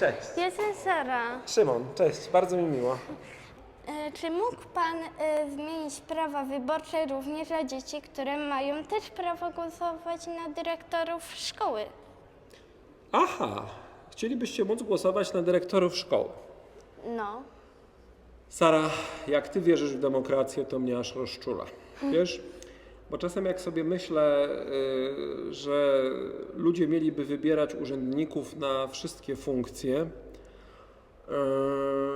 Cześć. Jestem Sara. Szymon, cześć, bardzo mi miło. E, Czy mógł Pan e, zmienić prawa wyborcze również dla dzieci, które mają też prawo głosować na dyrektorów szkoły? Aha, chcielibyście móc głosować na dyrektorów szkoły. No. Sara, jak ty wierzysz w demokrację, to mnie aż rozczula. Wiesz? Bo czasem jak sobie myślę, y, że ludzie mieliby wybierać urzędników na wszystkie funkcje,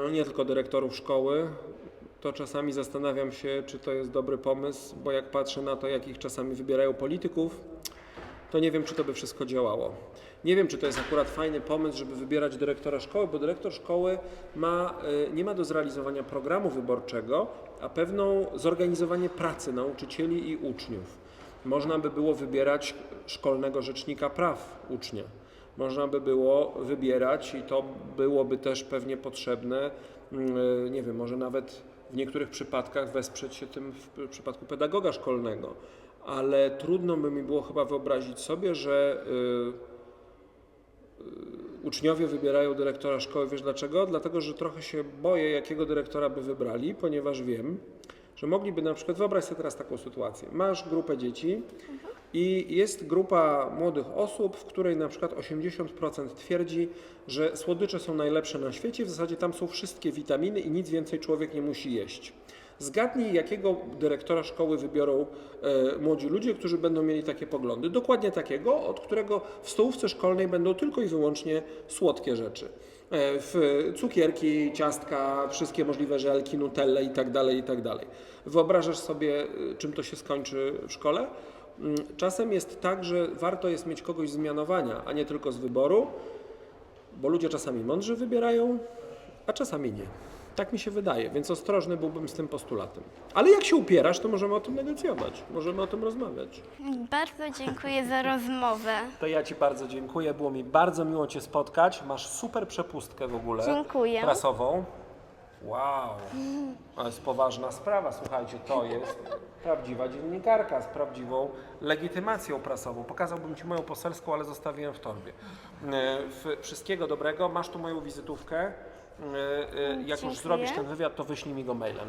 y, nie tylko dyrektorów szkoły, to czasami zastanawiam się, czy to jest dobry pomysł, bo jak patrzę na to, jakich czasami wybierają polityków, to nie wiem, czy to by wszystko działało. Nie wiem, czy to jest akurat fajny pomysł, żeby wybierać dyrektora szkoły, bo dyrektor szkoły ma, y, nie ma do zrealizowania programu wyborczego, a pewną zorganizowanie pracy nauczycieli i uczniów. Można by było wybierać szkolnego rzecznika praw ucznia. Można by było wybierać i to byłoby też pewnie potrzebne, mm, nie wiem, może nawet w niektórych przypadkach wesprzeć się tym w przypadku pedagoga szkolnego, ale trudno by mi było chyba wyobrazić sobie, że y, y, uczniowie wybierają dyrektora szkoły. Wiesz dlaczego? Dlatego, że trochę się boję, jakiego dyrektora by wybrali, ponieważ wiem, że mogliby na przykład, wyobraź sobie teraz taką sytuację. Masz grupę dzieci i jest grupa młodych osób, w której na przykład 80% twierdzi, że słodycze są najlepsze na świecie, w zasadzie tam są wszystkie witaminy i nic więcej człowiek nie musi jeść. Zgadnij, jakiego dyrektora szkoły wybiorą e, młodzi ludzie, którzy będą mieli takie poglądy. Dokładnie takiego, od którego w stołówce szkolnej będą tylko i wyłącznie słodkie rzeczy. E, w cukierki, ciastka, wszystkie możliwe żelki, nutelle i tak dalej, i tak. Wyobrażasz sobie, e, czym to się skończy w szkole? Mm, Czasem jest tak, że warto jest mieć kogoś z mianowania, a nie tylko z wyboru, bo ludzie czasami mądrze wybierają, a czasami nie. Tak mi się wydaje, więc ostrożny byłbym z tym postulatem. Ale jak się upierasz, to możemy o tym negocjować, możemy o tym rozmawiać. Bardzo dziękuję za rozmowę. To ja Ci bardzo dziękuję, było mi bardzo miło Cię spotkać. Masz super przepustkę w ogóle. Dziękuję. Prasową. Wow, to jest poważna sprawa, słuchajcie, to jest prawdziwa dziennikarka z prawdziwą legitymacją prasową. Pokazałbym Ci moją poselską, ale zostawiłem w torbie. E, Wszystkiego dobrego, masz tu moją wizytówkę. E, e, Jak już Dziękuję. zrobisz ten wywiad, to wyślij mi go mailem.